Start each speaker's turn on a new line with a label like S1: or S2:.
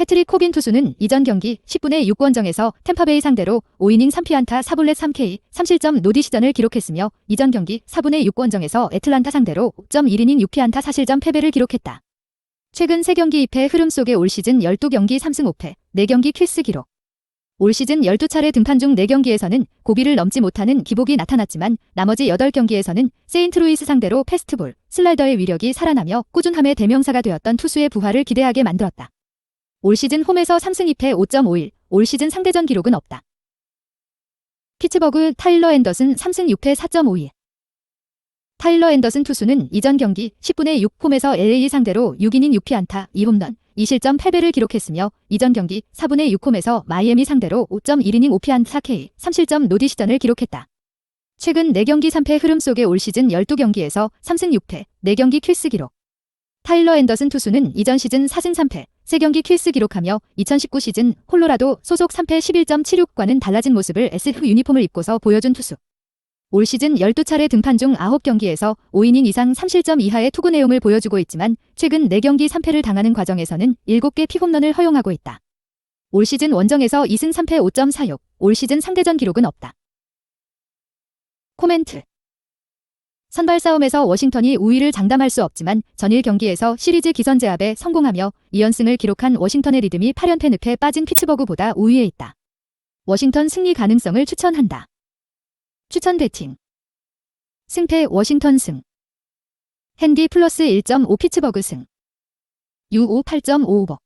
S1: 패트릭 코빈 투수는 이전 경기 10분의 6원정에서 템파베이 상대로 5이닝 3피안타 4볼넷 3K 3실점 노디 시전을 기록했으며 이전 경기 4분의 6원정에서 애틀란타 상대로 5.1이닝 6피안타 4실점 패배를 기록했다. 최근 3경기 2패 흐름 속에 올 시즌 12경기 3승 5패 4경기 퀴스 기록 올 시즌 12차례 등판 중 4경기에서는 고비를 넘지 못하는 기복이 나타났지만 나머지 8경기에서는 세인트루이스 상대로 패스트볼, 슬라이더의 위력이 살아나며 꾸준함의 대명사가 되었던 투수의 부활을 기대하게 만들었다. 올 시즌 홈에서 3승 2패 5.51, 올 시즌 상대전 기록은 없다. 피츠버그 타일러 앤더슨 3승 6패 4.52 타일러 앤더슨 투수는 이전 경기 10분의 6 홈에서 LA 상대로 6이닝 6피안타 2홈런 2실점 패배를 기록했으며 이전 경기 4분의 6 홈에서 마이애미 상대로 5.1이닝 5피안타 4K 3실점 노디 시전을 기록했다. 최근 4경기 3패 흐름 속에 올 시즌 12경기에서 3승 6패 4경기 퀴스 기록 타일러 앤더슨 투수는 이전 시즌 4승 3패 3경기 퀴스 기록하며 2019 시즌 콜로라도 소속 3패 11.76과는 달라진 모습을 SF 유니폼을 입고서 보여준 투수. 올 시즌 12차례 등판 중 9경기에서 5이닝 이상 3실점 이하의 투구 내용을 보여주고 있지만 최근 4경기 3패를 당하는 과정에서는 7개 피홈런을 허용하고 있다. 올 시즌 원정에서 2승 3패 5.46, 올 시즌 상대전 기록은 없다. 코멘트 선발 싸움에서 워싱턴이 우위를 장담할 수 없지만 전일 경기에서 시리즈 기선 제압에 성공하며 2연승을 기록한 워싱턴의 리듬이 8연패 늪에 빠진 피츠버그보다 우위에 있다. 워싱턴 승리 가능성을 추천한다. 추천 배팅 승패 워싱턴 승 핸디 플러스 1.5 피츠버그 승 U5 8.55버